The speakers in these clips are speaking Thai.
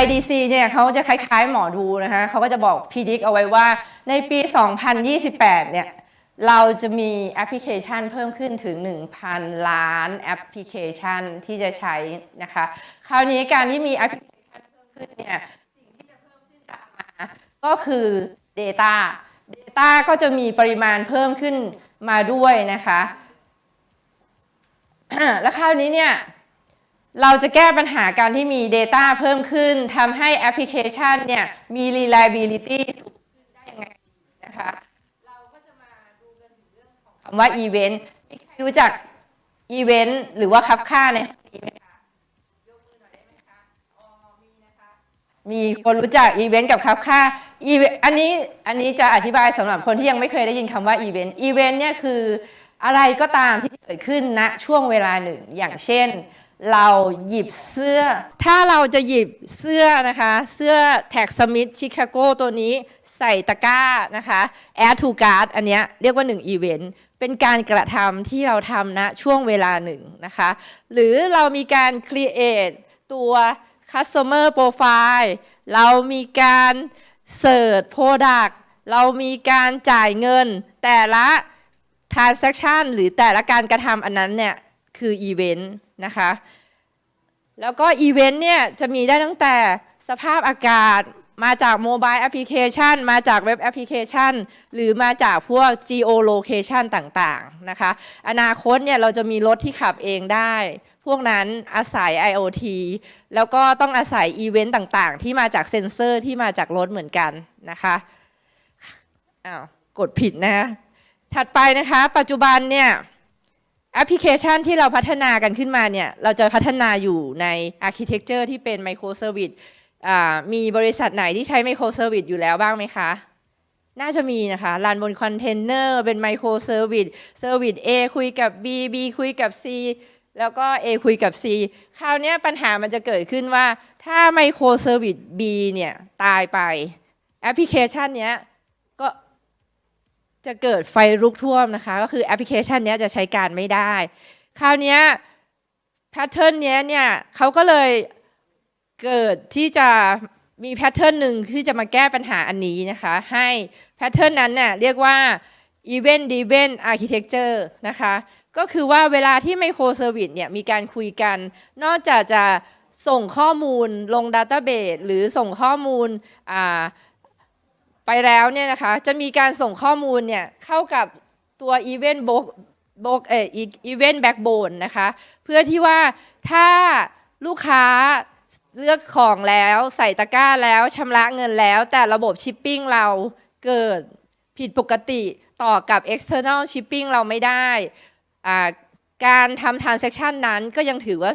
IDC เนี่ยเขาจะคล้ายๆหมอดูนะคะเขาก็จะบอกพิดิกเอาไว้ว่าในปี 2028 เนี่ยเราจะมีแอปพลิเคชันเพิ่มขึ้นถึง 1,000 ล้านแอปพลิเคชันที่จะใช้นะคะ คราวนี้การที่มีแอปพลิเคชันเพิ่มขึ้นเนี่ยสิ่งที่จะเพิ่มขึ้นตามมาก็คือ Data Data ก็จะมีปริมาณเพิ่มขึ้นมาด้วยนะคะ แล้วคราวนี้เนี่ย เราจะแก้ปัญหาการที่มี Data เพิ่มขึ้นทำให้แอปพลิเคชันเนี่ยมี reliability สูงขึ้นได้ยังไงนะคะเราก็จะมาดูกันถึงเรื่องของคำว่า Event มีใครรู้จัก Event หรือว่าคับค่าในห้องนี้ไหมคะยกมือหน่อยได้ไหมคะอ๋อมีนะคะมีคนรู้จัก Event กับคับค่า Event อันนี้อันนี้จะอธิบายสำหรับคนที่ยังไม่เคยได้ยินคำว่า Event Event เนี่ยคืออะไรก็ตามที่เกิดขึ้นณช่วงเวลาหนึ่งอย่างเช่น เราหยิบเสื้อ ถ้าเราจะหยิบเสื้อนะคะ เสื้อแท็กสมิธชิคาโกตัวนี้ใส่ตะกร้านะคะ Air to Guard อันเนี้ยเรียกว่า1 Event เป็นการกระทำที่เราทำณช่วงเวลาหนึ่งนะคะ หรือเรามีการ create ตัว customer profile เรามีการ search product เรามีการจ่ายเงิน แต่ละ transaction หรือแต่ละการกระทำอันนั้นเนี่ยคือ event น นะคะ แล้วก็ event เนี่ยจะมีได้ตั้งแต่สภาพอากาศมาจากโมบายแอปพลิเคชันมาจากเว็บแอปพลิเคชัน หรือมาจากพวก geolocation ต่างๆนะคะ อนาคตเนี่ยเราจะมีรถที่ขับเองได้ พวกนั้นอาศัย IoT แล้วก็ต้องอาศัยอีเวนต์ต่างๆ ที่มาจากเซ็นเซอร์ที่มาจากรถเหมือนกันนะคะอ้าวกดผิดนะ ถัดไปนะคะ ปัจจุบันเนี่ย แอปพลิเคชันที่เราพัฒนากันขึ้นมาเนี่ยเราจะพัฒนาอยู่ใน Architecture ที่เป็น Microservice อ่ามีบริษัทไหนที่ใช้ Microservice อยู่แล้วบ้างไหมคะ น่าจะมีนะคะรันบนคอนเทนเนอร์เป็น Microservice Service A คุยกับ B B คุยกับ C แล้วก็ A คุยกับ C คราวนี้ปัญหามันจะเกิดขึ้นว่า ถ้า Microservice B เนี่ยตายไปแอปพลิเคชันเนี้ย จะเกิดไฟลุกท่วมนะคะ ก็คือแอปพลิเคชันนี้จะใช้การไม่ได้ คราวนี้แพทเทิร์นนี้เนี่ยเขาก็เลยเกิดที่จะมีแพทเทิร์นหนึ่งที่จะมาแก้ปัญหาอันนี้นะคะ ให้แพทเทิร์นนั้นเนี่ยเรียกว่า Event Driven Architecture นะคะ ก็คือว่าเวลาที่ Microservice เนี่ยมีการคุยกัน นอกจากจะส่งข้อมูลลง Database หรือส่งข้อมูลอ่า ไปแล้วเนี่ยนะคะจะมีการส่งข้อมูลเนี่ยเข้ากับตัว Event b o b o เอ่อ Event Backbone นะคะเพื่อที่ว่าถ้าลูกค้าเลือกของแล้วใส่ตะกร้าแล้วชำระเงินแล้ว แต่ระบบชิปปิ้งเราเกิดผิดปกติต่อกับ external shipping เราไม่ได้ การทำ transaction นั้นก็ยังถือว่า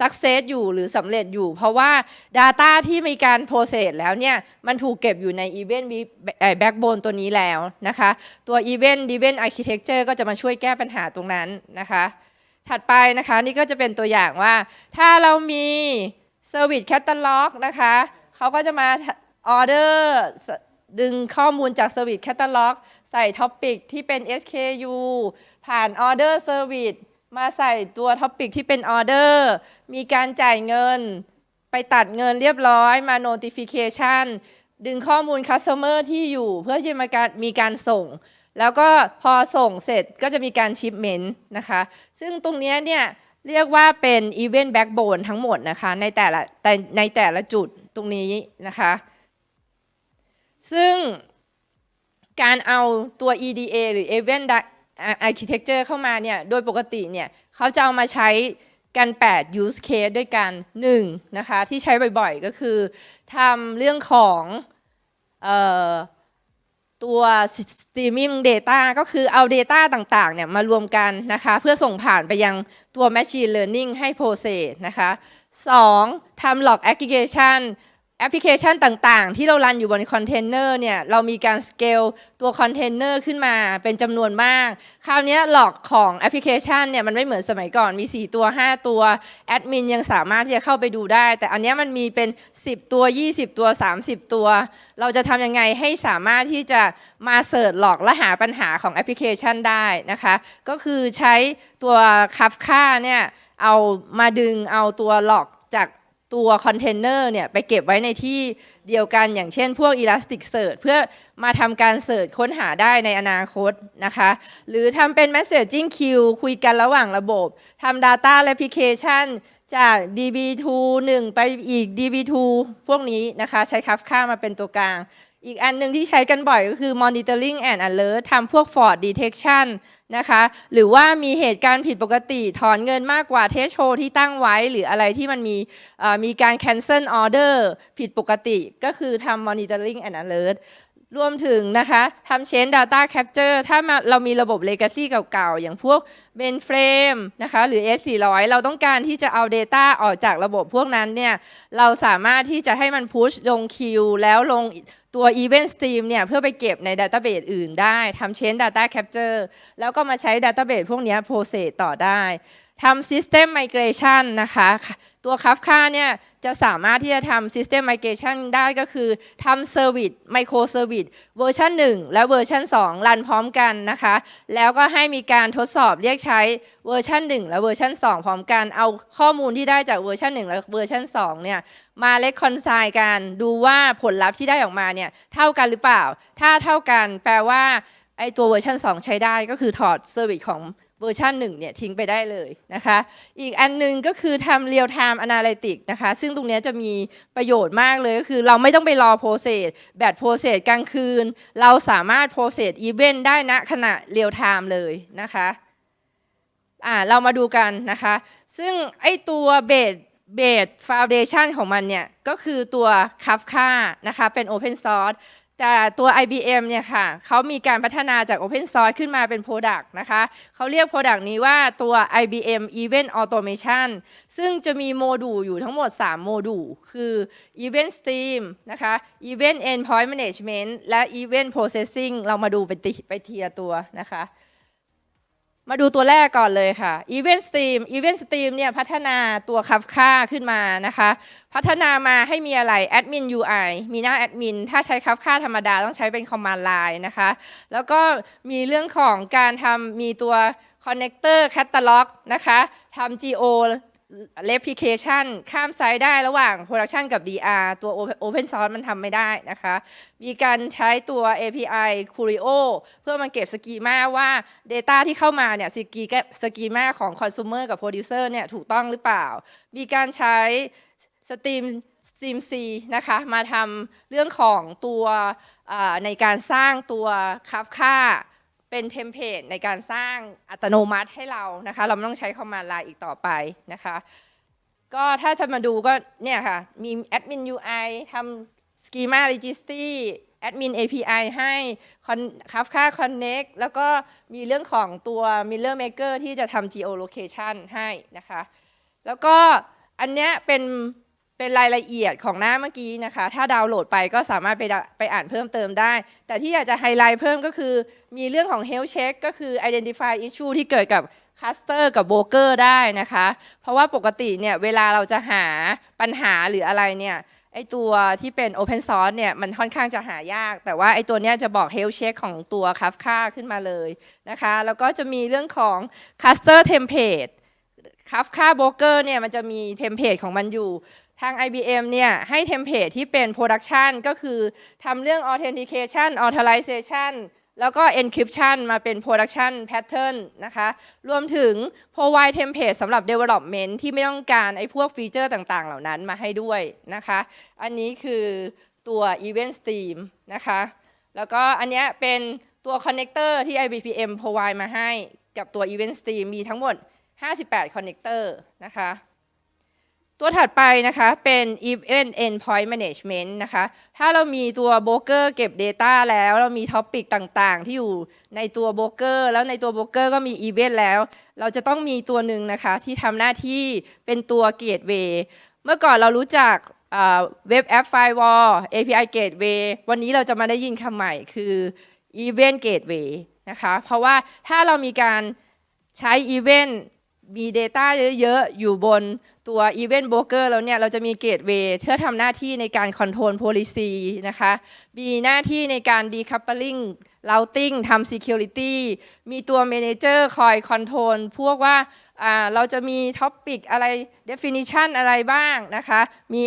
success อยู่หรือสำเร็จอยู่ เพราะว่า Data ที่มีการ process แล้วเนี่ย มันถูกเก็บอยู่ใน Event Backbone ตัวนี้แล้วนะคะ ตัว Event Driven Architecture ก็จะมาช่วยแก้ปัญหาตรงนั้นนะคะ ถัดไปนะคะนี่ก็จะเป็นตัวอย่างว่า ถ้าเรามี Service Catalog นะคะเขาก็จะมาออเดอร์ดึงข้อมูลจาก Service Catalog ใส่ Topic ที่เป็น SKU ผ่าน Order Service มาใส่ตัวท็อปิกที่เป็นออเดอร์มีการจ่ายเงิน ไปตัดเงินเรียบร้อยมา notification ดึงข้อมูล customer ที่อยู่เพื่อจะมาการมีการส่ง แล้วก็พอส่งเสร็จก็จะมีการ shipment นะคะ ซึ่งตรงนี้เนี่ยเรียกว่าเป็น event backbone ทั้งหมดนะคะในแต่ละแต่ในแต่ละจุดตรงนี้นะคะ ซึ่งการเอาตัว EDA หรือ event architecture เข้ามาเนี่ยโดยปกติเนี่ยเขาจะเอามาใช้กัน 8 use case ด้วยกัน1นะคะที่ใช้บ่อยๆ ก็คือทำเรื่องของตัว streaming data ก็คือเอา data ต่างๆเนี่ยมารวมกันนะคะเพื่อส่งผ่านไปยังตัว machine learning ให้ process นะคะ 2. ทำ log aggregation แอปพลิเคชันต่างๆ ที่เรารันอยู่บนคอนเทนเนอร์เนี่ยเรามีการสเกลตัวคอนเทนเนอร์ขึ้นมาเป็นจำนวนมาก คราวนี้หลอกของแอปพลิเคชันเนี่ยมันไม่เหมือนสมัยก่อนมี 4 ตัว 5 ตัวแอดมินยังสามารถที่จะเข้าไปดูได้ แต่อันนี้มันมีเป็น 10 ตัว 20 ตัว 30 ตัว เราจะทำยังไงให้สามารถที่จะมาเสิร์ชหลอกและหาปัญหาของแอปพลิเคชันได้นะคะก็คือใช้ตัวคัฟค่าเนี่ยเอามาดึงเอาตัวหลอกจาก ตัวคอนเทนเนอร์เนี่ยไปเก็บไว้ในที่เดียวกันอย่างเช่นพวก Elasticsearch เพื่อมาทำการเสิร์ชค้นหาได้ในอนาคตนะคะ หรือทำเป็น Messaging Queue คุยกันระหว่างระบบทำ Data Replication จาก DB2 1 ไปอีก DB2 พวกนี้นะคะ ใช้ Kafka มาเป็นตัวกลาง อีกอันหนึ่งที่ใช้กันบ่อยก็คือ monitoring and alert ทำพวก fraud detection นะคะ หรือว่ามีเหตุการณ์ผิดปกติถอนเงินมากกว่าเทสโชที่ตั้งไว้ หรืออะไรที่มันมีมีการ cancel order ผิดปกติ ก็คือทำ monitoring and alert รวมถึงนะคะทำ change data capture ถ้ามาเรามีระบบ legacy เก่าๆ อย่างพวก mainframe นะคะหรือ S400 เราต้องการที่จะเอา data ออกจากระบบพวกนั้นเนี่ยเราสามารถที่จะให้มัน push ลง queue แล้วลงตัว event stream เนี่ยเพื่อไปเก็บใน database อื่นได้ทำ change data capture แล้วก็มาใช้ database พวกนี้ process ต่อได้ ทำ system migration นะคะ ตัว Kafka เนี่ยจะสามารถที่จะทำ system migration ได้ก็คือทำ service micro service เวอร์ชัน1 และเวอร์ชัน2 รันพร้อมกันนะคะ แล้วก็ให้มีการทดสอบเรียกใช้เวอร์ชัน1 และเวอร์ชัน2 พร้อมกัน เอาข้อมูลที่ได้จากเวอร์ชัน1 และเวอร์ชัน2เนี่ยมาเล c คอนไซน์กันดูว่าผลลัพธ์ที่ได้ออกมาเนี่ยเท่ากันหรือเปล่า ถ้าเท่ากันแปลว่าไอตัวเวอร์ชัน2 ใช้ได้ก็คือถอดเซอร์วิสของ เวอร์ชัน1เนี่ยทิ้งไปได้เลยนะคะ อีกอันหนึงก็คือทำ real time analytics นะคะ ซึ่งตรงนี้จะมีประโยชน์มากเลยก็คือเราไม่ต้องไปรอ process แบต process กลางคืน เราสามารถ process event ได้ณขณะ real time เลยนะคะอ่าเรามาดูกันนะคะ ซึ่งไอตัวเบสเบส foundation ของมันเนี่ย ก็คือตัว Kafka นะคะเป็น open source แต่ตัว IBM เนี่ยค่ะเขามีการพัฒนาจาก Open Source ขึ้นมาเป็น Product นะคะเขาเรียก Product นี้ว่าตัว IBM Event Automation ซึ่งจะมีโมดูลอยู่ทั้งหมด 3 โมดูลคือ Event Stream นะคะ Event Endpoint Management และ Event Processing เรามาดูไปติไปเทียตัวนะคะ มาดูตัวแรกก่อนเลยค่ะ Event Stream Event Stream เนี่ยพัฒนาตัวคับค่าขึ้นมานะคะ พัฒนามาให้มีอะไร Admin UI มีหน้า Admin ถ้าใช้คับค่าธรรมดาต้องใช้เป็น Command Line นะคะ แล้วก็มีเรื่องของการทำมีตัว Connector Catalog นะคะทำ Geo Replication ข้ามไซต์ได้ระหว่าง Production กับ DR ตัว Open Source มันทำไม่ได้นะคะ มีการใช้ตัว API Curio เพื่อมาเก็บสกีมาว่า Data ที่เข้ามาเนี่ยสกีสกีมาของ Consumer กับ Producer เนี่ยถูกต้องหรือเปล่า มีการใช้ Steam Stream C นะคะมาทำเรื่องของตัวในการสร้างตัว Kafka เป็นเทมเพลตในการสร้างอัตโนมัติให้เรานะคะ เราไม่ต้องใช้ Command Line อีกต่อไปนะคะ ก็ถ้าจะมาดูก็เนี่ยค่ะ มี Admin UI ทำ Schema Registry Admin API ให้ Con- Kafka Connect แล้วก็มีเรื่องของตัว Miller Maker ที่จะทำ geolocation ให้นะคะ แล้วก็อันเนี้ยเป็น เป็นรายละเอียดของหน้าเมื่อกี้นะคะ ถ้าดาวน์โหลดไปก็สามารถไปไปอ่านเพิ่มเติมได้ แต่ที่อยากจะไฮไลท์เพิ่มก็คือ มีเรื่องของ health check ก็คือ identify issue ที่เกิดกับ cluster กับ broker ได้นะคะ เพราะว่าปกติเนี่ยเวลาเราจะหาปัญหาหรืออะไรเนี่ยไอตัวที่เป็น Open Source เนี่ยมันค่อนข้างจะหายาก แต่ว่าไอตัวเนี้ยจะบอก health check ของตัว Kafka ขึ้นมาเลยนะคะ แล้วก็จะมีเรื่องของ cluster template Kafka Broker เนี่ยมันจะมีเทมเพลตของมันอยู่ ทาง IBM เนี่ยให้เทมเพลตที่เป็น Production ก็คือทำเรื่อง Authentication Authorization แล้วก็ Encryption มาเป็น Production Pattern นะคะ รวมถึง Provide Template สำหรับ Development ที่ไม่ต้องการไอ้พวกฟีเจอร์ต่างๆ เหล่านั้นมาให้ด้วยนะคะ อันนี้คือตัว Event Stream นะคะ แล้วก็อันนี้เป็นตัว Connector ที่ IBM provide มาให้กับตัว Event Stream มีทั้งหมด 58 Connector นะคะ ตัวถัดไปนะคะเป็น Event Endpoint Management นะคะ ถ้าเรามีตัวโบรกเกอร์เก็บ Data แล้ว เรามีท็อปิกต่างๆ ที่อยู่ในตัวโบรกเกอร์แล้วในตัวโบรกเกอร์ก็มี Event แล้ว เราจะต้องมีตัวหนึ่งนะคะที่ทำหน้าที่เป็นตัว Gateway เมื่อก่อนเรารู้จักเว็บแอป Firewall API Gateway วันนี้เราจะมาได้ยินคำใหม่คือ Event Gateway นะคะ เพราะว่าถ้าเรามีการใช้ Event มี Data เยอะๆ อยู่บนตัว Event Broker แล้วเนี่ย เราจะมี Gateway เพื่อทำหน้าที่ในการ Control Policy นะคะ มีหน้าที่ในการ Decoupling routing ทำ security มีตัว manager คอย control พวกว่า เราจะมี topic อะไร definition อะไรบ้างนะคะ มี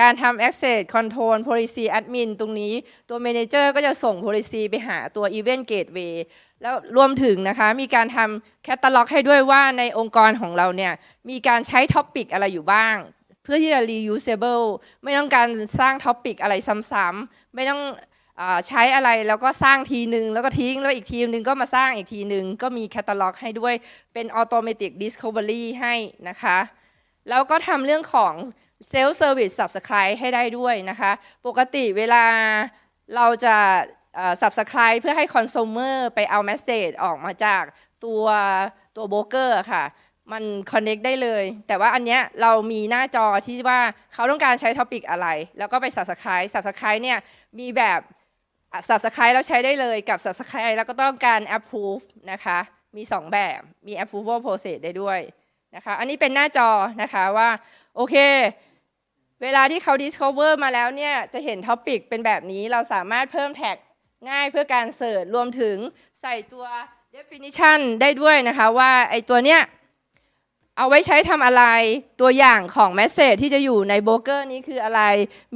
การทำ access control policy admin ตรงนี้ตัว manager ก็จะส่ง policy ไปหาตัว event gateway แล้วรวมถึงนะคะมีการทำแคตตาล็อกให้ด้วยว่าในองค์กรของเราเนี่ยมีการใช้ท็อปิกอะไรอยู่บ้างเพื่อที่จะ reusable ไม่ต้องการสร้างท็อปิกอะไรซ้ำๆไม่ต้อง ใช้อะไรแล้วก็สร้างทีหนึ่งแล้วก็ทิ้งแล้วอีกทีหนึ่งก็มาสร้างอีกทีหนึ่งก็มีแคตตาล็อกให้ด้วยเป็น automatic discovery ให้นะคะ แล้วก็ทำเรื่องของ self service subscribe ให้ได้ด้วยนะคะ ปกติเวลาเราจะเอ่อ subscribe เพื่อให้ consumer ไปเอา message ออกมาจากตัวตัวโบรกเกอร์ค่ะ มัน connect ได้เลย แต่ว่าอันเนี้ยเรามีหน้าจอที่ว่าเขาต้องการใช้ topic อะไร แล้วก็ไป subscribe subscribe เนี่ยมีแบบ subscribe แล้วใช้ได้เลยกับ subscribe แล้วก็ต้องการ approve นะคะ มี 2 แบบ มี approval process ได้ด้วยนะคะ อันนี้เป็นหน้าจอนะคะว่า โอเค เวลาที่เขา discover มาแล้วเนี่ย จะเห็น topic เป็นแบบนี้เราสามารถเพิ่มแท็กง่ายเพื่อการเสิร์ชรวมถึงใส่ตัว definition ได้ด้วยนะคะว่าไอตัวเนี้ยเอาไว้ใช้ทำอะไรตัวอย่างของ message ที่จะอยู่ในโบรกเกอร์นี้คืออะไร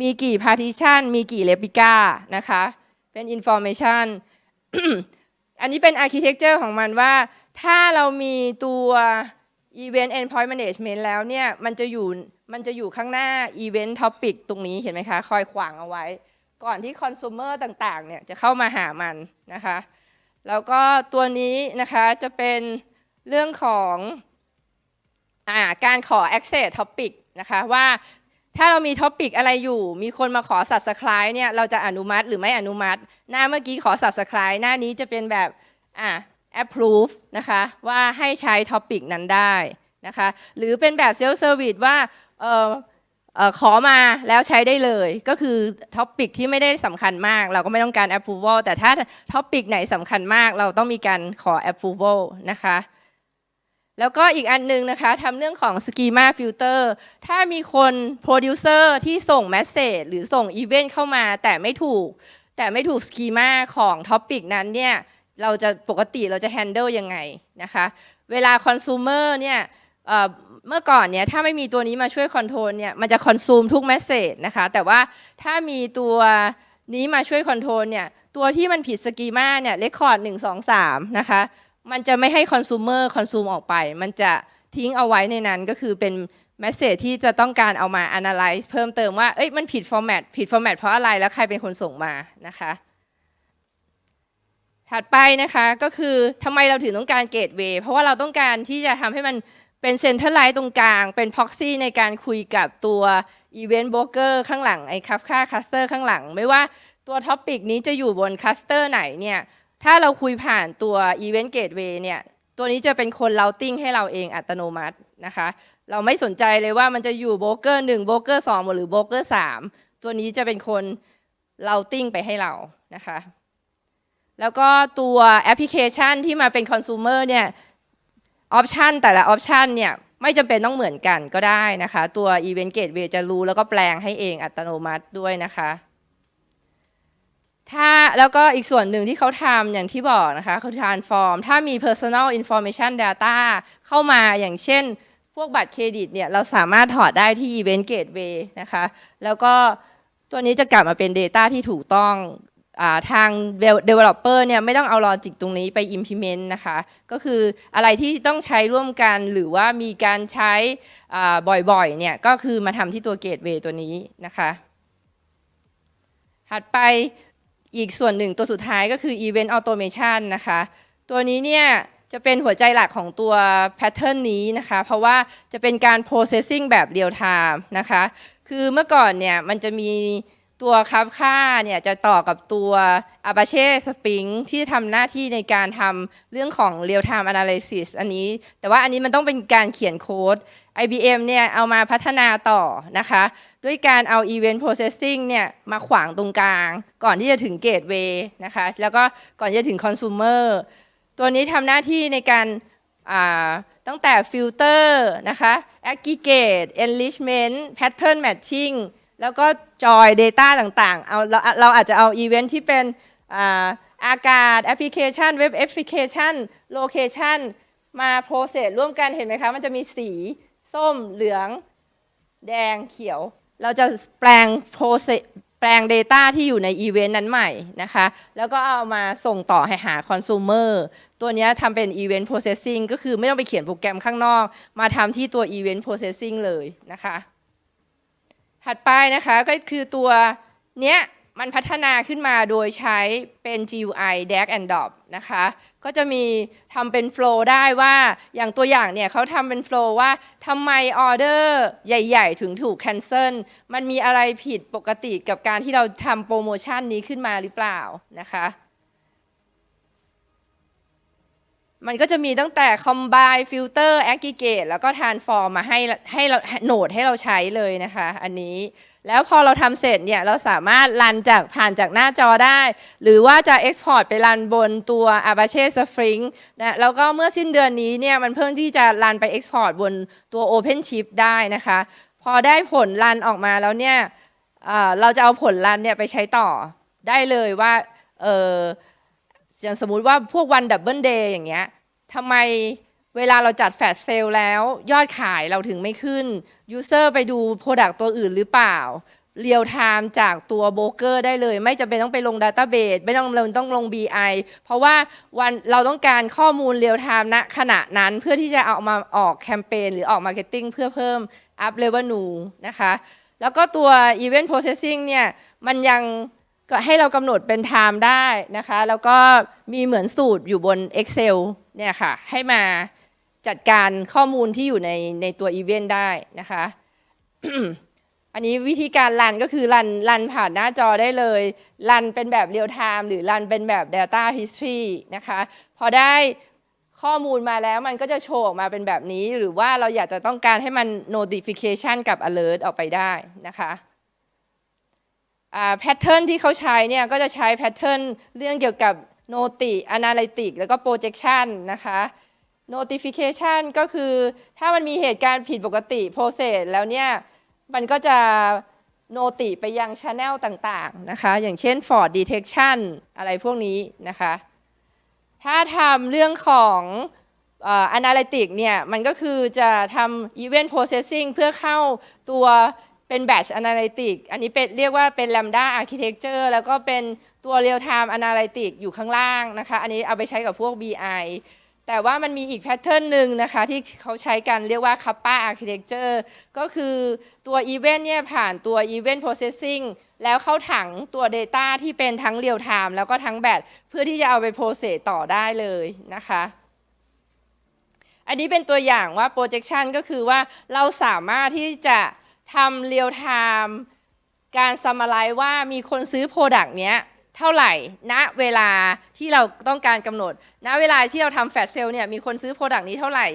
มีกี่ partition มีกี่ replica นะคะ เป็น information อันนี้เป็น architecture ของมันว่า ถ้าเรามีตัว event endpoint management แล้วเนี่ยมันจะอยู่มันจะอยู่ข้างหน้า event topic ตรงนี้เห็นไหมคะ คอยขวางเอาไว้ ก่อนที่ consumer ต่างๆเนี่ยจะเข้ามาหามันนะคะ แล้วก็ตัวนี้นะคะจะเป็นเรื่องของอการขอ access topic นะคะว่า ถ้าเรามี topic อะไรอยู่ มีคนมาขอ subscribe เนี่ย เราจะอนุมัติหรือไม่อนุมัติ หน้าเมื่อกี้ขอ subscribe หน้านี้จะเป็นแบบอ่า approve นะคะ ว่าให้ใช้ topic นั้นได้นะคะ หรือเป็นแบบ self service ว่าเอ่อเออขอมาแล้วใช้ได้เลย ก็คือท็อปิกที่ไม่ได้สำคัญมาก เราก็ไม่ต้องการ approval แต่ถ้าท็อปิกไหนสำคัญมาก เราต้องมีการขอ approval นะคะ แล้วก็อีกอันหนึงนะคะทำเรื่องของ schema filter ถ้ามีคน producer ที่ส่ง message หรือส่ง event เข้ามาแต่ไม่ถูก แต่ไม่ถูก schema ของ topic นั้นเนี่ยเราจะปกติเราจะ handle ยังไงนะคะ เวลา consumer เนี่ยเมื่อก่อนเนี่ยถ้าไม่มีตัวนี้มาช่วย control เนี่ยมันจะ consume ทุก message นะคะ แต่ว่าถ้ามีตัวนี้มาช่วย control เนี่ยตัวที่มันผิด schema เนี่ย record 1 2 3นะคะ มันจะไม่ให้ consumer consume ออกไป มันจะทิ้งเอาไว้ในนั้นก็คือเป็น message ที่จะต้องการเอามา analyze เพิ่มเติมว่า เอ้ย มันผิด format ผิด format เพราะอะไร แล้วใครเป็นคนส่งมานะคะ ถัดไปนะคะก็คือทำไมเราถึงต้องการ gateway เพราะว่าเราต้องการที่จะทำให้มันเป็น centralize ตรงกลาง เป็น proxy ในการคุยกับตัว event broker ข้างหลัง ไอ้ Kafka cluster ข้างหลัง ไม่ว่าตัว topic นี้จะอยู่บน cluster ไหนเนี่ย ถ้าเราคุยผ่านตัว Event Gateway เนี่ยตัวนี้จะเป็นคน routing ให้เราเองอัตโนมัตินะคะ เราไม่สนใจเลยว่ามันจะอยู่โบรกเกอร์หนึ่งโบรกเกอร์สองหรือโบรกเกอร์สามตัวนี้จะเป็นคน routing ไปให้เรานะคะ แล้วก็ตัวแอปพลิเคชันที่มาเป็น consumer เนี่ยออปชันแต่ละออปชันเนี่ยไม่จำเป็นต้องเหมือนกันก็ได้นะคะ ตัว Event Gateway จะรู้แล้วก็แปลงให้เองอัตโนมัติด้วยนะคะ ถ้าแล้วก็อีกส่วนหนึ่งที่เขาทำอย่างที่บอกนะคะเขาทานฟอร์ม ถ้ามี personal information data เข้ามาอย่างเช่น พวกบัตรเครดิตเนี่ยเราสามารถถอดได้ที่ Event Gateway นะคะ แล้วก็ตัวนี้จะกลับมาเป็น Data ที่ถูกต้องอทาง developer เนี่ยไม่ต้องเอา logic ตรงนี้ไป implement นะคะ ก็คืออะไรที่ต้องใช้ร่วมกันหรือว่ามีการใช้บ่อยๆเนี่ยก็คือมาทำที่ตัว Gateway ตัวนี้นะคะ ถัดไป อีกส่วนหนึ่งตัวสุดท้ายก็คือ Event Automation นะคะ ตัวนี้เนี่ยจะเป็นหัวใจหลักของตัว Pattern นี้นะคะ เพราะว่าจะเป็นการ processing แบบ real time นะคะ คือเมื่อก่อนเนี่ยมันจะมี ตัวคับค่าเนี่ยจะต่อกับตัว Apache Spring ที่ทำหน้าที่ในการทำเรื่องของ real time analysis อันนี้ แต่ว่าอันนี้มันต้องเป็นการเขียนโค้ด IBM เนี่ยเอามาพัฒนาต่อนะคะ ด้วยการเอา Event Processing เนี่ยมาขวางตรงกลาง ก่อนที่จะถึง Gateway นะคะ แล้วก็ก่อนจะถึง Consumer ตัวนี้ทำหน้าที่ในการตั้งแต่ Filter นะคะ Aggregate Enrichment Pattern Matching แล้วก็ Join Data ต่างๆ เอาเราเราอาจจะเอา Event ที่เป็นอากาศแอปพลิเคชันเว็บแอปพลิเคชันโลเคชันมาโปรเซสร่วมกันเห็นไหมคะ มันจะมีสี ส้มเหลือง แดงเขียว เราจะแปลง process แปลง Data ที่อยู่ในอีเวนต์นั้นใหม่นะคะ แล้วก็เอามาส่งต่อให้หา Consumer ตัวนี้ทำเป็น Event Processing ก็คือไม่ต้องไปเขียนโปรแกรมข้างนอก มาทำที่ตัว Event Processing เลยนะคะ ถัดไปนะคะก็คือตัวเนี้ยมันพัฒนาขึ้นมาโดยใช้เป็น GUI drag and drop นะคะ ก็จะมีทำเป็น flow ได้ว่าอย่างตัวอย่างเนี่ยเขาทำเป็น flow ว่าทำไมออเดอร์ใหญ่ ๆ ถึงถูก cancel มันมีอะไรผิดปกติกับการที่เราทำโปรโมชั่นนี้ขึ้นมาหรือเปล่านะคะ มันก็จะมีตั้งแต่ combine filter aggregate แล้วก็ transform มาให้ให้เราโหนดให้เราใช้เลยนะคะ อันนี้ แล้วพอเราทำเสร็จเนี่ย เราสามารถรันจากผ่านจากหน้าจอได้ หรือว่าจะ export ไปรันบนตัว Apache Spring นะแล้วก็เมื่อสิ้นเดือนนี้เนี่ยมันเพิ่งที่จะรันไป export บนตัว OpenShift ได้นะคะ พอได้ผลรันออกมาแล้วเนี่ยเเราจะเอาผลรันเนี่ยไปใช้ต่อได้เลยว่าเอออย่างสมมุติว่าพวกวันดับเบิลเดย์อย่างเงี้ย ทำไมเวลาเราจัดแฟลชเซลแล้ว ยอดขายเราถึงไม่ขึ้นยูเซอร์ไปดูโปรดักต์ตัวอื่นหรือเปล่าเรียลไทม์จากตัวโบรกเกอร์ได้เลย ไม่จำเป็นต้องไปลงดัต a ้าเบสไม่ต้องต้องลง BI เพราะว่าวันเราต้องการข้อมูลเรียลไทม์ณขณะนั้นเพื่อที่จะเอามาออกแคมเปญหรือออกมาร์เก็ตติ้งเพื่อเพิ่ม up revenue นะคะแล้วก็ตัว Event Processing เนี่ยมันยังก็ให้เรากำหนดเป็น time ได้นะคะ แล้วก็มีเหมือนสูตรอยู่บน Excel เนี่ยค่ะให้มาจัดการข้อมูลที่อยู่ในในตัว Event ได้นะคะ อันนี้วิธีการรันก็คือรันรันผ่านหน้าจอได้เลยรันเป็นแบบเรียลไทม์หรือรันเป็นแบบ Data History นะคะ พอได้ข้อมูลมาแล้วมันก็จะโชว์ออกมาเป็นแบบนี้ หรือว่าเราอยากจะต้องการให้มัน notification กับ alert ออกไปได้นะคะแพทเทิร์นที่เขาใช้เนี่ยก็จะใช้แพทเทิร์นเรื่องเกี่ยวกับ Noti Analytic แล้วก็ Projection นะคะ Notification ก็คือถ้ามันมีเหตุการณ์ผิดปกติ Process แล้วเนี่ยมันก็จะโนติไปยัง Channel ต่างๆนะคะ อย่างเช่น Ford Detection อะไรพวกนี้นะคะ ถ้าทำเรื่องของเอ่อ Analytic เนี่ย มันก็คือจะทำ Event Processing เพื่อเข้าตัว เป็น Batch Analytic อันนี้เป็นเรียกว่าเป็น Lambda Architecture แล้วก็เป็นตัว Real Time Analytic อยู่ข้างล่างนะคะ อันนี้เอาไปใช้กับพวก BI แต่ว่ามันมีอีกแพทเทิร์นหนึ่งนะคะ ที่เขาใช้กันเรียกว่า Kappa Architecture ก็คือตัว Event เนี่ยผ่านตัว Event Processing แล้วเข้าถังตัว Data ที่เป็นทั้ง Real Time แล้วก็ทั้ง Batch เพื่อที่จะเอาไป process ต่อได้เลยนะคะอันนี้เป็นตัวอย่างว่า projection ก็คือว่าเราสามารถที่จะ ทำ real time การ summarize ว่ามีคนซื้อ product เนี้ยเท่าไหร่ณเวลาที่เราต้องการกำหนด ณเวลาที่เราทำ flash sale เนี่ยมีคนซื้อ product นี้เท่าไหร่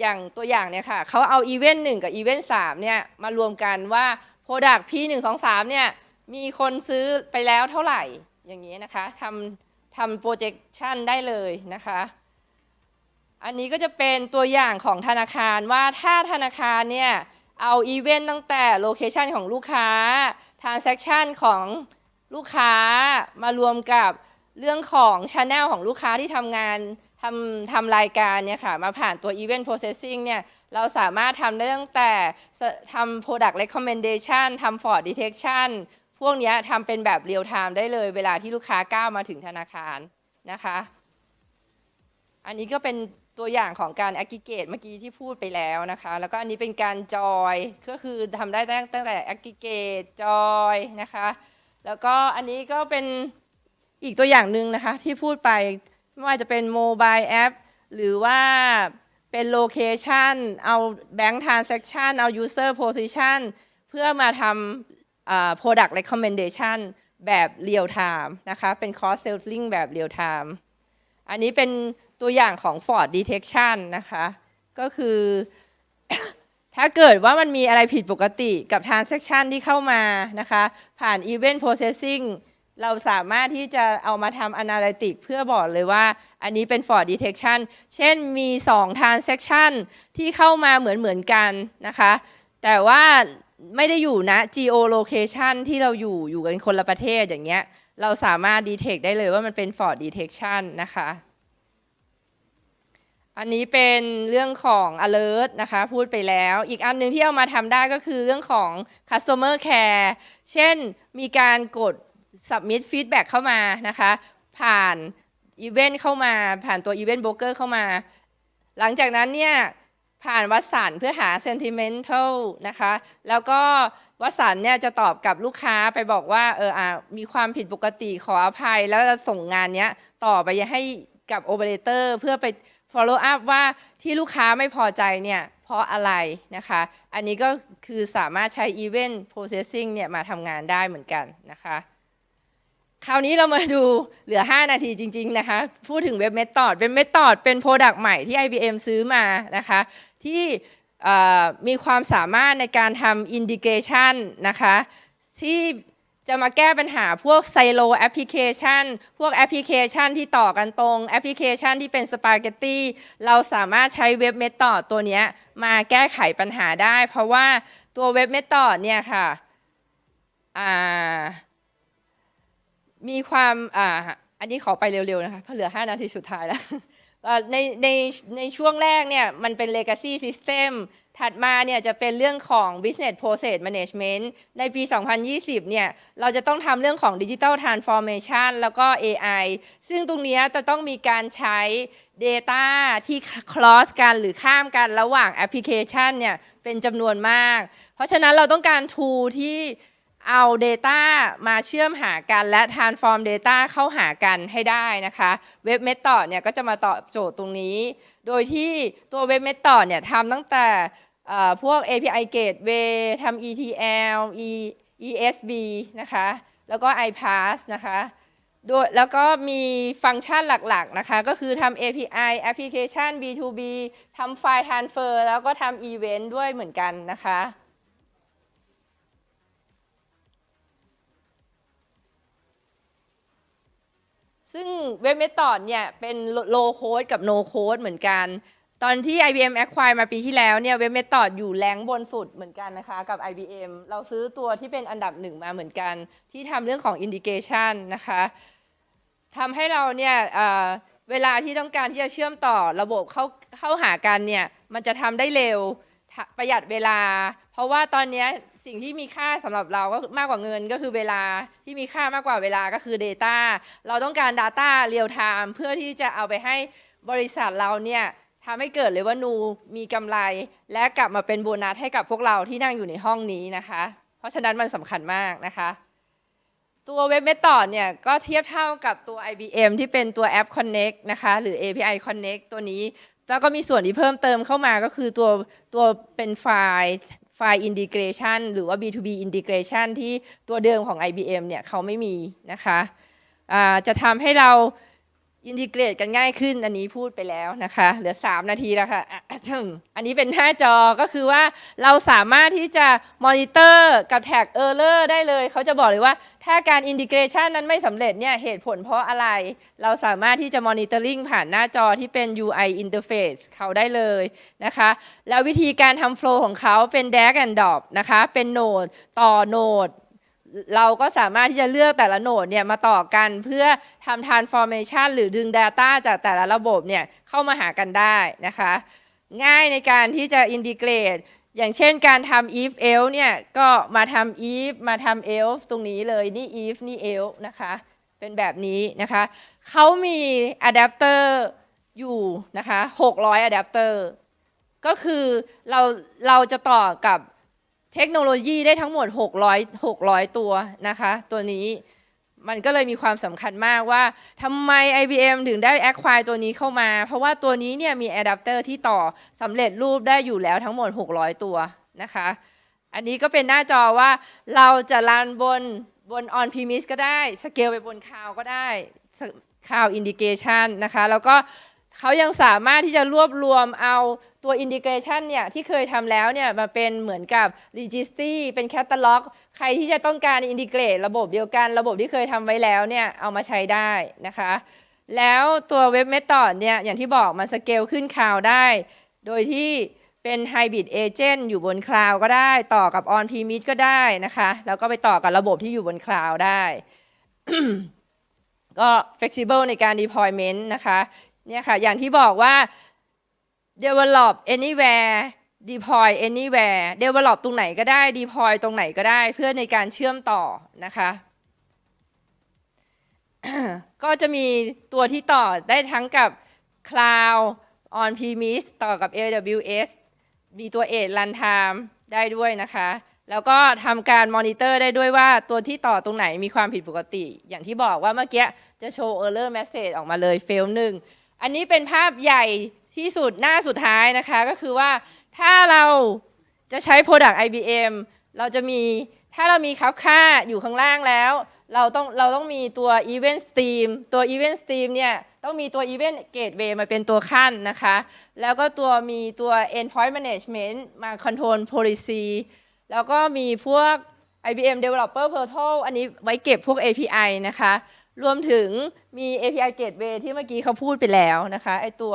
อย่างตัวอย่างเนี่ยค่ะเขาเอา event 1กับ event 3เนี่ยมารวมกันว่า product P 1 2 3เนี่ยมีคนซื้อไปแล้วเท่าไหร่อย่างนี้นะคะทำทำ projection ได้เลยนะคะ อันนี้ก็จะเป็นตัวอย่างของธนาคารว่าถ้าธนาคารเนี่ย เอาอีเวนต์ตั้งแต่โลเคชันของลูกค้า transaction ของลูกค้ามารวมกับเรื่องของ Channel ของลูกค้าที่ทำงานทำทำรายการเนี่ยค่ะ มาผ่านตัว Event Processing เนี่ย เราสามารถทำได้ตั้งแต่ทำ Product Recommendation ทำ Fraud Detection พวกเนี้ยทำเป็นแบบ Real Time ได้เลยเวลาที่ลูกค้าก้าวมาถึงธนาคารนะคะ อันนี้ก็เป็น ตัวอย่างของการ aggregate เมื่อกี้ที่พูดไปแล้วนะคะ แล้วก็อันนี้เป็นการ join ก็คือทำได้ตั้งแต่ aggregate join นะคะ แล้วก็อันนี้ก็เป็นอีกตัวอย่างหนึ่งนะคะ ที่พูดไปไม่ว่าจะเป็น mobile app หรือว่าเป็น location เอา bank transaction เอา user position เพื่อมาทำอ่า product recommendation แบบ real time นะคะ เป็น cross selling แบบ real time อันนี้เป็นตัวอย่างของ Ford Detection นะคะ ก็คือ ถ้าเกิดว่ามันมีอะไรผิดปกติกับ transaction ที่เข้ามานะคะ ผ่าน event processing เราสามารถที่จะเอามาทำ analytic เพื่อบอกเลยว่า อันนี้เป็น Ford Detection เช่นมี 2 transaction ที่เข้ามาเหมือนเหมือนกันนะคะ แต่ว่าไม่ได้อยู่นะ geolocation ที่เราอยู่อยู่กันคนละประเทศอย่างเงี้ย เราสามารถ detect ได้เลยว่ามันเป็น fault detection นะคะ อันนี้เป็นเรื่องของ alert นะคะ พูดไปแล้ว อีกอันหนึ่งที่เอามาทำได้ก็คือเรื่องของ customer care เช่นมีการกด submit feedback เข้ามานะคะ ผ่านอีเวนต์เข้ามา ผ่านตัวอีเวนต์โบรกเกอร์เข้ามา หลังจากนั้นเนี่ย ผ่านวัสันเพื่อหา sentimental นะคะ แล้วก็วัสันเนี่ยจะตอบกับลูกค้าไปบอกว่าเอออะมีความผิดปกติขออภัย แล้วจะส่งงานเนี้ยต่อไปให้กับโอเปอเรเตอร์เพื่อไป follow up ว่าที่ลูกค้าไม่พอใจเนี่ยเพราะอะไรนะคะ อันนี้ก็คือสามารถใช้ event processing เนี่ยมาทำงานได้เหมือนกันนะคะ คราวนี้เรามาดูเหลือ 5 นาทีจริง ๆ นะคะ พูดถึงเว็บเม t อดเว็บเม t อดเป็น Product ใหม่ที่ IBM ซื้อมานะคะ ที่มีความสามารถในการทำ Integration นะคะ ที่จะมาแก้ปัญหาพวกไซโลแอปพลิเคชัน พวกแอปพลิเคชันที่ต่อกันตรง แอปพลิเคชันที่เป็นสปาเกตตี้ เราสามารถใช้เว็บเม t อดตัวนี้มาแก้ไขปัญหาได้ เพราะว่าตัวเว็บเม t อดเนี่ยค่ะอ่า มีความอ่าอันนี้ขอไปเร็วๆนะคะเพราะเหลือ 5 นาทีสุดท้ายแล้วในในในช่วงแรกเนี่ยมันเป็น legacy system ถัดมาเนี่ยจะเป็นเรื่องของ business process management ในปี 2020 เนี่ยเราจะต้องทำเรื่องของ digital transformation แล้วก็ AI ซึ่งตรงนี้จะต้องมีการใช้ data ที่ cross กันหรือข้ามกันระหว่างแอปพลิเคชันเนี่ยเป็นจำนวนมาก เพราะฉะนั้นเราต้องการ tool ที่ เอา Data มาเชื่อมหากันและ transform Data เข้าหากันให้ได้นะคะเว็บ Method เนี่ยก็จะมาตอบโจทย์ตรงนี้ โดยที่ตัวเว็บ Method เนี่ยทำตั้งแต่เอ่อพวก API Gateway ทำ ETL ESB นะคะแล้วก็ iPass นะคะโดยแล้วก็มีฟังก์ชันหลักๆนะคะก็คือทำ API Application B2B ทำ File Transfer แล้วก็ทำ Event ด้วยเหมือนกันนะคะ ซึ่งเว็บเม t อดเนี่ยเป็น low code กับ no code เหมือนกัน ตอนที่ IBM acquire มาปีที่แล้วเนี่ยเว็บเม t อดอยู่แรงบนสุดเหมือนกันนะคะกับ IBM เราซื้อตัวที่เป็นอันดับหนึ่งมาเหมือนกัน ที่ทำเรื่องของ indication นะคะทำให้เราเนี่ยเเวลาที่ต้องการที่จะเชื่อมต่อระบบเข้าเข้าหากันเนี่ยมันจะทำได้เร็วประหยัดเวลา เพราะว่าตอนนี้ สิ่งที่มีค่าสำหรับเราก็มากกว่าเงินก็คือเวลาที่มีค่ามากกว่าเวลาก็คือ Data เราต้องการ Data real time เพื่อที่จะเอาไปให้บริษัทเราเนี่ยทำให้เกิดเลยว่านูมีกำไร และกลับมาเป็นโบนัสให้กับพวกเราที่นั่งอยู่ในห้องนี้นะคะ เพราะฉะนั้นมันสำคัญมากนะคะ ตัวเว็บเม t อดเนี่ยก็เทียบเท่ากับตัว IBM ที่เป็นตัวแอป Connect นะคะหรือ API Connect ตัวนี้แล้วก็มีส่วนที่เพิ่มเติมเข้ามาก็คือตัวตัวเป็นไฟล์ ไฟล์ integration หรือว่า B2B integration ที่ตัวเดิมของ IBM เนี่ยเขาไม่มีนะคะะจะทำให้เรา อินทิเกรตกันง่ายขึ้นอันนี้พูดไปแล้วนะคะ เหลือ 3 นาทีแล้วค่ะอันนี้เป็นหน้าจอก็คือว่าเราสามารถที่จะมอนิเตอร์กับแท็ก Error ได้เลย เขาจะบอกเลยว่า ถ้าการอินทิเกรชันนั้นไม่สำเร็จเนี่ยเหตุผลเพราะอะไร เราสามารถที่จะมอนิเตอร์ลิงผ่านหน้าจอที่เป็น UI interface เขาได้เลยนะคะ แล้ววิธีการทำโฟล์ของเขาเป็น drag and drop นะคะ เป็นโนดต่อโนด เราก็สามารถที่จะเลือกแต่ละโหนดเนี่ยมาต่อกันเพื่อทำ transformation หรือดึง Data จากแต่ละระบบเนี่ยเข้ามาหากันได้นะคะ ง่ายในการที่จะ integrate อย่างเช่นการทำ if else เนี่ยก็มาทำ if มาทำ else ตรงนี้เลยนี่ if นี่ else นะคะเป็นแบบนี้นะคะเขามี adapter อยู่นะคะ600 adapter ก็คือเราเราจะต่อกับ เทคโนโลยีได้ทั้งหมด 600 600 ตัวนะคะ ตัวนี้มันก็เลยมีความสำคัญมากว่าทำไม IBM ถึงได้ acquire ตัวนี้เข้ามา เพราะว่าตัวนี้เนี่ยมีอะแดปเตอร์ที่ต่อสำเร็จรูปได้อยู่แล้วทั้งหมด 600 ตัวนะคะ อันนี้ก็เป็นหน้าจอว่าเราจะรันบนบน on premise ก็ได้ สเกลไปบนคลาวก็ได้ cloud indication นะคะ แล้วก็ เขายังสามารถที่จะรวบรวมเอาตัว integration เนี่ยที่เคยทำแล้วเนี่ยมาเป็นเหมือนกับ registry เป็น catalog ใครที่จะต้องการ integrate ระบบเดียวกันระบบที่เคยทำไว้แล้วเนี่ยเอามาใช้ได้นะคะ แล้วตัวเว็บ method เนี่ยอย่างที่บอกมันสเกลขึ้นคลาวได้ โดยที่เป็น hybrid agent อยู่บนคลาวก็ได้ต่อกับ on premise ก็ได้นะคะ แล้วก็ไปต่อกับระบบที่อยู่บนคลาวได้ก็ flexible ในการ deployment นะคะ เนี่ยค่ะ อย่างที่บอกว่า develop anywhere deploy anywhere develop ตรงไหนก็ได้ deploy ตรงไหนก็ได้ เพื่อในการเชื่อมต่อนะคะ ก็จะมีตัวที่ต่อได้ทั้งกับ Cloud on premise ต่อกับ AWS มีตัว Edge Runtime ได้ด้วยนะคะ แล้วก็ทำการมอนิเตอร์ได้ด้วยว่าตัวที่ต่อตรงไหนมีความผิดปกติ อย่างที่บอกว่าเมื่อกี้จะโชว์ error message ออกมาเลย fail หนึ่ง อันนี้เป็นภาพใหญ่ที่สุดหน้าสุดท้ายนะคะก็คือว่าถ้าเราจะใช้ Product IBM เราจะมีถ้าเรามีคับค่าอยู่ข้างล่างแล้ว เราต้องเราต้องมีตัว Event Stream ตัว Event Stream เนี่ยต้องมีตัว Event Gateway มาเป็นตัวขั้นนะคะ แล้วก็ตัวมีตัว Endpoint Management มา Control Policy แล้วก็มีพวก IBM Developer Portal อันนี้ไว้เก็บพวก API นะคะ รวมถึงมี API Gateway ที่เมื่อกี้เขาพูดไปแล้วนะคะไอตัว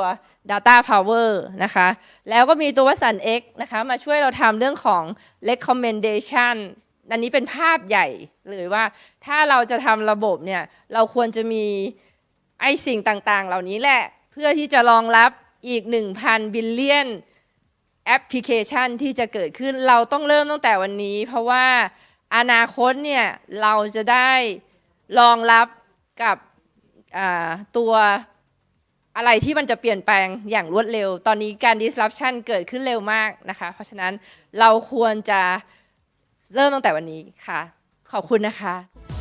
Data Power นะคะแล้วก็มีตัววัสัน X นะคะมาช่วยเราทำเรื่องของ Recommendation อันนี้เป็นภาพใหญ่เลยว่าถ้าเราจะทำระบบเนี่ยเราควรจะมีไอสิ่งต่างๆ เหล่านี้แหละ เพื่อที่จะรองรับอีก 1,000 บิลเลียนแอปพลิเคชันที่จะเกิดขึ้นเราต้องเริ่มตั้งแต่วันนี้ เพราะว่าอนาคตเนี่ยเราจะได้รองรับ กับตัวอะไรที่มันจะเปลี่ยนแปลงอย่างรวดเร็ว ตอนนี้การ disruption เกิดขึ้นเร็วมากนะคะ เพราะฉะนั้นเราควรจะเริ่มตั้งแต่วันนี้ค่ะ ขอบคุณนะคะ